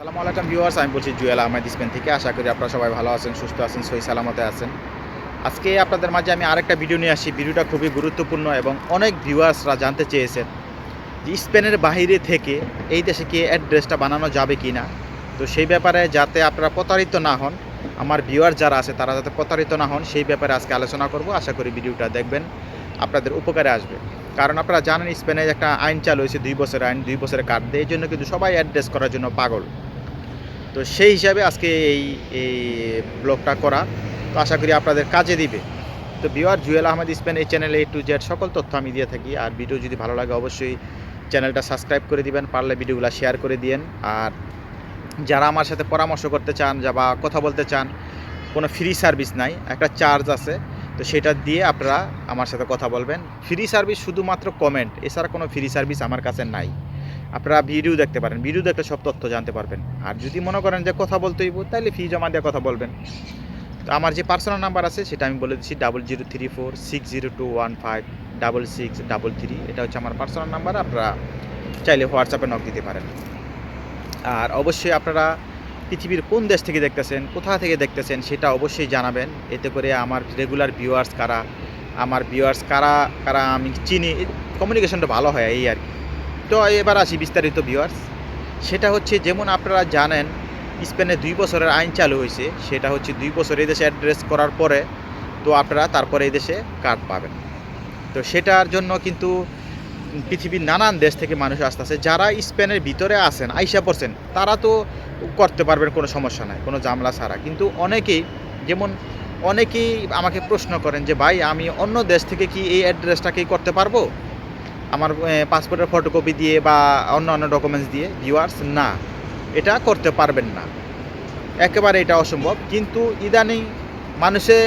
সালামু আলাইকুম ভিউয়ার্স, আমি বলছি জুয়েল আহমেদ স্পেন থেকে। আশা করি আপনারা সবাই ভালো আছেন, সুস্থ আছেন সই সালামতে আছেন। আজকে আপনাদের মাঝে আমি আরেকটা ভিডিও নিয়ে আসি ভিডিওটা খুবই গুরুত্বপূর্ণ এবং অনেক ভিউয়ার্সরা জানতে চেয়েছেন যে স্পেনের বাইরে থেকে এই দেশে কি অ্যাড্রেসটা বানানো যাবে কি না তো সেই ব্যাপারে যাতে আপনারা প্রতারিত না হন, আমার ভিউয়ার যারা আছে তারা যাতে প্রতারিত না হন, সেই ব্যাপারে আজকে আলোচনা করব। আশা করি ভিডিওটা দেখবেন, আপনাদের উপকারে আসবে। কারণ আপনারা জানেন স্পেনে একটা আইন চালু হয়েছে দুই বছরের আইন, দুই বছরের কার্ড দেয়। এই জন্য কিন্তু সবাই অ্যাড্রেস করার জন্য পাগল। তো সেই হিসাবে আজকে এই এই ব্লগটা করা। তো আশা করি আপনাদের কাজে দিবে। তো বিওয়ার জুয়েল আহমেদ, স্পেন এই চ্যানেলে এ টু জেড সকল তথ্য আমি দিয়ে থাকি। আর ভিডিও যদি ভালো লাগে, অবশ্যই চ্যানেলটা সাবস্ক্রাইব করে দিবেন, পারলে ভিডিওগুলো শেয়ার করে দিয়েন। আর যারা আমার সাথে পরামর্শ করতে চান যা বা কথা বলতে চান, কোনো ফ্রি সার্ভিস নাই, একটা চার্জ আছে। তো সেটা দিয়ে আপনারা আমার সাথে কথা বলবেন। ফ্রি সার্ভিস শুধুমাত্র কমেন্ট এছাড়া কোনো ফ্রি সার্ভিস আমার কাছে নাই। আপনারা ভিডিও দেখতে পারেন ভিডিও দেখলে সব তথ্য জানতে পারবেন। আর যদি মনে করেন যে কথা বলতে হইব তাহলে ফি জমা দিয়ে কথা বলবেন। তো আমার যে পার্সোনাল নাম্বার আছে, সেটা আমি বলে দিচ্ছি double zero three four six zero two one five double six double three এটা হচ্ছে আমার পার্সোনাল নাম্বার আপনারা চাইলে হোয়াটসঅ্যাপে নক দিতে পারেন। আর অবশ্যই আপনারা পৃথিবীর কোন দেশ থেকে দেখতেছেন, কোথা থেকে দেখতেছেন সেটা অবশ্যই জানাবেন। এতে করে আমার রেগুলার ভিউয়ার্স কারা, আমার ভিউয়ার্স কারা কারা আমি চিনি কমিউনিকেশনটা ভালো হয়, এই আর কি। তো এবার আসি বিস্তারিত ভিউয়ার্স সেটা হচ্ছে, যেমন আপনারা জানেন, স্পেনে দুই বছরের আইন চালু হয়েছে। সেটা হচ্ছে দুই বছর এই দেশে অ্যাড্রেস করার পরে, তো আপনারা তারপরে এই দেশে কার্ড পাবেন। তো সেটার জন্য কিন্তু পৃথিবীর নানান দেশ থেকে মানুষ আসতেছে। যারা স্পেনের ভিতরে আছেন, আইসা পড়ছেন, তারা তো করতে পারবেন, কোনো সমস্যা নাই, কোনো জামলা ছাড়া। কিন্তু অনেকেই, যেমন অনেকেই আমাকে প্রশ্ন করেন যে, ভাই, আমি অন্য দেশ থেকে কি এই অ্যাড্রেসটাকেই করতে পারব? আমার পাসপোর্টের ফটোকপি দিয়ে বা অন্য অন্য ডকুমেন্টস দিয়ে ভিউয়ার্স না, এটা করতে পারবেন না। একেবারে এটা অসম্ভব। কিন্তু ইদানিং মানুষে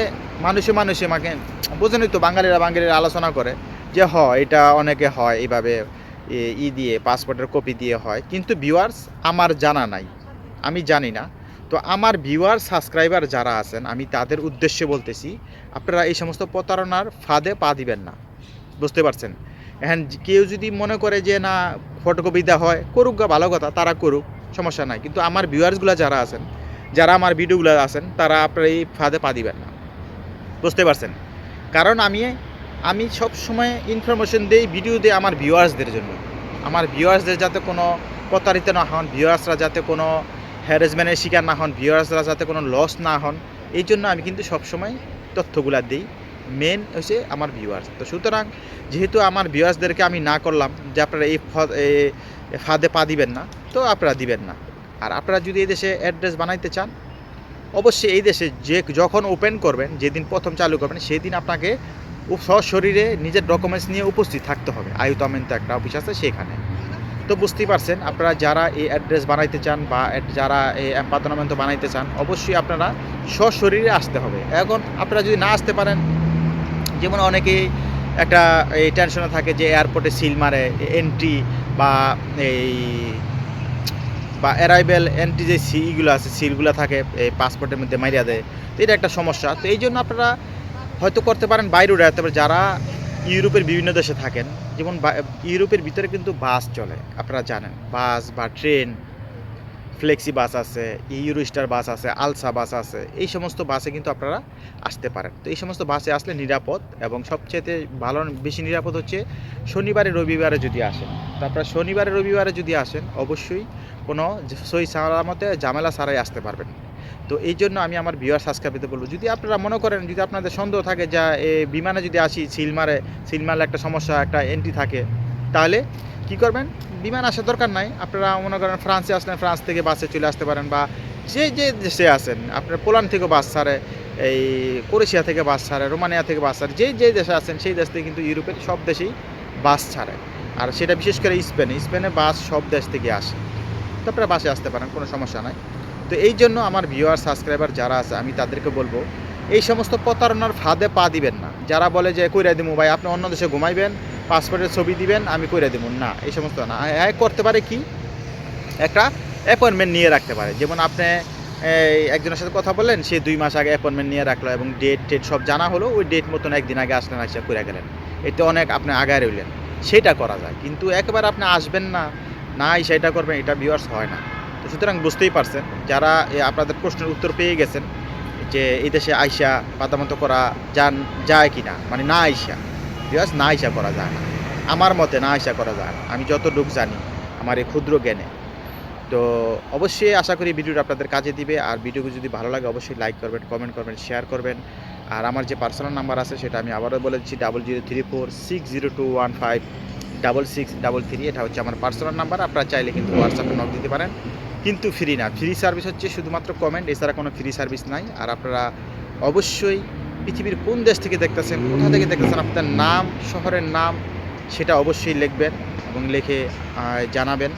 মানুষে মানুষে আমাকে বোঝেনই তো, বাঙালিরা বাঙালিরা আলোচনা করে। যে হ, এটা অনেকে হয় এইভাবে ই দিয়ে পাসপোর্টের কপি দিয়ে হয়। কিন্তু ভিউয়ার্স আমার জানা নাই, আমি জানি না। তো আমার ভিউয়ার সাবস্ক্রাইবার যারা আছেন, আমি তাদের উদ্দেশ্যে বলতেছি, আপনারা এই সমস্ত প্রতারণার ফাঁদে পা দিবেন না। বুঝতে পারছেন? এখন কেউ যদি মনে করে যে, না ফটোকপি দেওয়া হয়, করুক গা, ভালো কথা, তারা করুক, সমস্যা নাই। কিন্তু আমার ভিউয়ার্সগুলো যারা আছেন, যারা আমার ভিডিওগুলো আছেন, তারা আপনারা এই ফাঁদে পা দিবেন না। বুঝতে পারছেন? কারণ আমি আমি সব সময় ইনফরমেশন দেই ভিডিও দিই আমার ভিউয়ার্সদের জন্য। আমার ভিউয়ার্সদের যাতে কোনো প্রতারিত না হন ভিউয়ার্সরা যাতে কোনো হ্যারাসমেন্টের শিকার না হন ভিউয়ার্সরা যাতে কোনো লস না হন, এই জন্য আমি কিন্তু সবসময় তথ্যগুলা দিই। মেন হচ্ছে আমার ভিউয়ার্স তো সুতরাং যেহেতু আমার ভিউয়ার্সদেরকে আমি না করলাম, যে আপনারা এই ফাঁদে পা দিবেন না, তো আপনারা দিবেন না। আর আপনারা যদি এই দেশে অ্যাড্রেস বানাইতে চান, অবশ্যই এই দেশে যে যখন ওপেন করবেন, যেদিন প্রথম চালু করবেন, সেদিন আপনাকে সশরীরে নিজের ডকুমেন্টস নিয়ে উপস্থিত থাকতে হবে। আয়ুতমেন্ট একটা অফিস আছে সেখানে। তো বুঝতেই পারছেন, আপনারা যারা এই অ্যাড্রেস বানাইতে চান বা যারা এই এম্পাতনামেন্ট বানাইতে চান, অবশ্যই আপনারা সশরীরে আসতে হবে। এখন আপনারা যদি না আসতে পারেন, যেমন অনেকেই একটা এই টেনশনে থাকে যে এয়ারপোর্টে সিল মারে এন্ট্রি বা এই, বা অ্যারাইভেল এন্ট্রি যে সিগুলো আছে সিলগুলো থাকে, এই পাসপোর্টের মধ্যে মারিয়া দেয়। তো এটা একটা সমস্যা। তো এই জন্য আপনারা হয়তো করতে পারেন বাইরে উঠে তবে যারা ইউরোপের বিভিন্ন দেশে থাকেন, যেমন ইউরোপের ভিতরে কিন্তু বাস চলে, আপনারা জানেন। বাস বা ট্রেন, ফ্লেক্সি বাস আছে ইউরো স্টার বাস আছে, আলসা বাস আছে, এই সমস্ত বাসে কিন্তু আপনারা আসতে পারেন। তো এই সমস্ত বাসে আসলে নিরাপদ এবং সবচেয়ে ভালো, বেশি নিরাপদ হচ্ছে শনিবারে, রবিবারে যদি আসেন। তো আপনারা শনিবারে, রবিবারে যদি আসেন, অবশ্যই কোনো সই সালামতে ঝামেলা ছাড়াই আসতে পারবেন। তো এই জন্য আমি আমার ভিউয়ার সাবস্ক্রাইব বলব। যদি আপনারা মনে করেন, যদি আপনাদের সন্দেহ থাকে যা, এ, বিমানে যদি আসি, সিল মারে, সিল মারলে একটা সমস্যা, একটা এন্ট্রি থাকে, তাহলে কি করবেন? বিমান আসার দরকার নাই। আপনারা মনে করেন ফ্রান্সে আসলেন ফ্রান্স থেকে বাসে চলে আসতে পারেন বা যে যে দেশে আসেন আপনার পোল্যান্ড থেকে বাস ছাড়ে, এই ক্রোয়েশিয়া থেকে বাস ছাড়ে, রোমানিয়া থেকে বাস ছাড়ে যেই যে দেশে আসেন সেই দেশ থেকে কিন্তু ইউরোপের সব দেশেই বাস ছাড়ে। আর সেটা বিশেষ করে স্পেনে স্পেনে বাস সব দেশ থেকে আসে। তো আপনারা বাসে আসতে পারেন, কোনো সমস্যা নাই। তো এই জন্য আমার ভিউয়ার সাবস্ক্রাইবার যারা আছে, আমি তাদেরকে বলব, এই সমস্ত প্রতারণার ফাঁদে পা দিবেন না। যারা বলে যে, কইরা দিমু ভাই, আপনি অন্য দেশে ঘুমাইবেন পাসপোর্টের ছবি দিবেন, আমি কইরা দিব না, এই সমস্ত না। এক করতে পারে কি? একটা অ্যাপয়েন্টমেন্ট নিয়ে রাখতে পারে। যেমন আপনি একজনের সাথে কথা বললেন, সে দুই মাস আগে অ্যাপয়েন্টমেন্ট নিয়ে রাখল এবং ডেট টেট সব জানা হলো, ওই ডেট মতন একদিন আগে আসলেন আসা করে গেলেন। এতে অনেক আপনি আগায় রইলেন। সেটা করা যায়। কিন্তু একবার আপনি আসবেন না নাই সেটা করবেন, এটা ভিউয়ার্স হয় না। তো সুতরাং বুঝতেই পারছেন, যারা আপনাদের প্রশ্নের উত্তর পেয়ে গেছেন যে এই দেশে আইসা পাতামতো করা যান, যায় কি না মানে না আইসা বিকজ না আইসা করা যায় না। আমার মতে না আইসা করা যায় না। আমি যতটুকু জানি, আমার এই ক্ষুদ্র জ্ঞানে। তো অবশ্যই আশা করি ভিডিওটা আপনাদের কাজে দিবে, আর ভিডিওকে যদি ভালো লাগে অবশ্যই লাইক করবেন কমেন্ট করবেন শেয়ার করবেন। আর আমার যে পার্সোনাল নাম্বার আছে সেটা আমি আবারও বলে দিচ্ছি double zero three four six zero two one five double six double three এটা হচ্ছে আমার পার্সোনাল নাম্বার আপনারা চাইলে কিন্তু হোয়াটসঅ্যাপে নক দিতে পারেন। কিন্তু ফ্রি না। ফ্রি সার্ভিস হচ্ছে শুধুমাত্র কমেন্ট এছাড়া কোনো ফ্রি সার্ভিস নাই। আর আপনারা অবশ্যই পৃথিবীর কোন দেশ থেকে দেখতেছেন, কোথা থেকে দেখতেছেন, আপনার নাম, শহরের নাম, সেটা অবশ্যই লিখবেন এবং লিখে জানাবেন।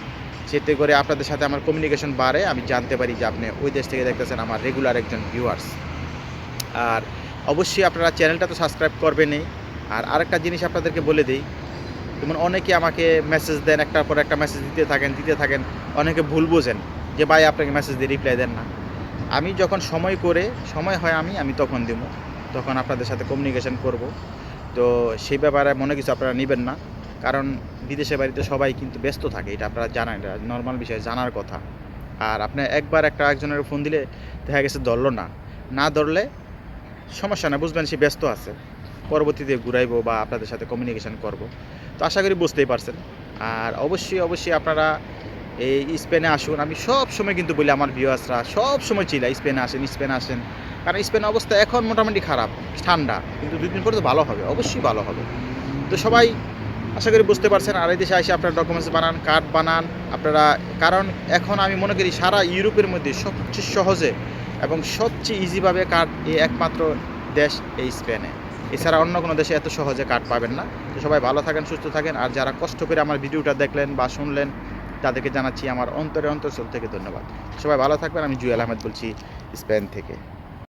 সেতে করে আপনাদের সাথে আমার কমিউনিকেশন বাড়ে। আমি জানতে পারি যে আপনি ওই দেশ থেকে দেখতেছেন আমার রেগুলার একজন ভিউয়ার্স আর অবশ্যই আপনারা চ্যানেলটা তো সাবস্ক্রাইব করবেনই। আর আরেকটা জিনিস আপনাদেরকে বলে দিই, যেমন অনেকে আমাকে মেসেজ দেন, একটার পর একটা মেসেজ দিতে থাকেন দিতে থাকেন, অনেকে ভুল বোঝেন। যে ভাই আপনাকে মেসেজ দিয়ে রিপ্লাই দেন না। আমি যখন সময় করে, সময় হয় আমি আমি তখন দেবো তখন আপনাদের সাথে কমিউনিকেশন করব। তো সেই ব্যাপারে মনে কিছু আপনারা নেবেন না। কারণ বিদেশে বাড়িতে সবাই কিন্তু ব্যস্ত থাকে, এটা আপনারা জানেন, এটা নর্মাল বিষয়, জানার কথা। আর আপনি একবার একটা একজনের ফোন দিলে দেখা গেছে ধরলো না। না ধরলে সমস্যা না বুঝবেন সে ব্যস্ত আছে। পরবর্তীতে ঘুরাইবো বা আপনাদের সাথে কমিউনিকেশন করব। তো আশা করি বুঝতেই পারছেন। আর অবশ্যই অবশ্যই আপনারা এই স্পেনে আসুন। আমি সব সময় কিন্তু বলি আমার ভিউয়ার্সরা, সব সময় চিলা স্পেনে আসেন স্পেনে আসেন। কারণ স্পেনের অবস্থা এখন মোটামুটি খারাপ, ঠান্ডা। কিন্তু দুই দিন পরে তো ভালো হবে, অবশ্যই ভালো হবে। তো সবাই আশা করি বুঝতে পারছেন, আর এই দেশে এসে আপনারা ডকুমেন্টস বানান কার্ড বানান, আপনারা, কারণ এখন আমি মনে করি সারা ইউরোপের মধ্যে সবচেয়ে সহজে এবং সবচেয়ে ইজিভাবে কার্ড এই একমাত্র দেশ এই স্পেনে। এছাড়া অন্য কোনো দেশে এত সহজে কার্ড পাবেন না। তো সবাই ভালো থাকেন, সুস্থ থাকেন। আর যারা কষ্ট করে আমার ভিডিওটা দেখলেন বা শুনলেন তাদেরকে জানাচ্ছি আমার অন্তরে অন্তঃস্থল থেকে ধন্যবাদ। সবাই ভালো থাকবেন, আমি জুয়েল আহমেদ বলছি স্পেন থেকে।